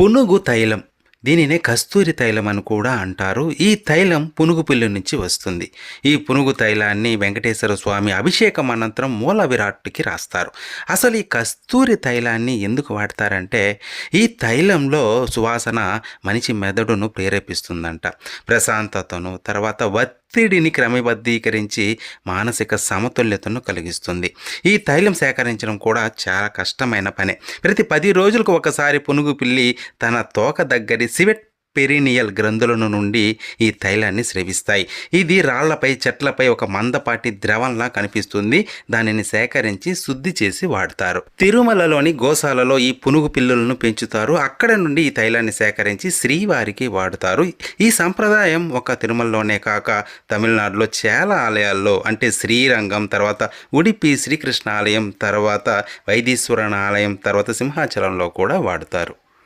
పునుగు తైలం. దీనినే కస్తూరి తైలం అని కూడా అంటారు. ఈ తైలం పునుగు పిల్లి నుంచి వస్తుంది. ఈ పునుగు తైలాన్ని వెంకటేశ్వర స్వామి అభిషేకం అనంతరం మూల విరాట్కి రాస్తారు. అసలు ఈ కస్తూరి తైలాన్ని ఎందుకు వాడతారంటే ఈ తైలంలో సువాసన మనిషి మెదడును ప్రేరేపిస్తుందంట. ప్రశాంతతను తర్వాత ఒత్తిడిని క్రమబద్ధీకరించి మానసిక సమతుల్యతను కలిగిస్తుంది. ఈ తైలం సేకరించడం కూడా చాలా కష్టమైన పనే. ప్రతి పది రోజులకు ఒకసారి పునుగు పిల్లి తన తోక దగ్గరి సివెట్ పెరినియల్ గ్రంథులను నుండి ఈ తైలాన్ని స్రవిస్తాయి. ఇది రాళ్ళపై చెట్లపై ఒక మందపాటి ద్రవంలా కనిపిస్తుంది. దానిని సేకరించి శుద్ధి చేసి వాడతారు. తిరుమలలోని గోశాలలో ఈ పునుగు పిల్లులను పెంచుతారు. అక్కడ నుండి ఈ తైలాన్ని సేకరించి శ్రీవారికి వాడుతారు. ఈ సంప్రదాయం ఒక తిరుమలలోనే కాక తమిళనాడులో చాలా ఆలయాల్లో అంటే శ్రీరంగం తర్వాత ఉడిపి శ్రీకృష్ణ ఆలయం తర్వాత వైదీశ్వరన్ ఆలయం తర్వాత సింహాచలంలో కూడా వాడుతారు.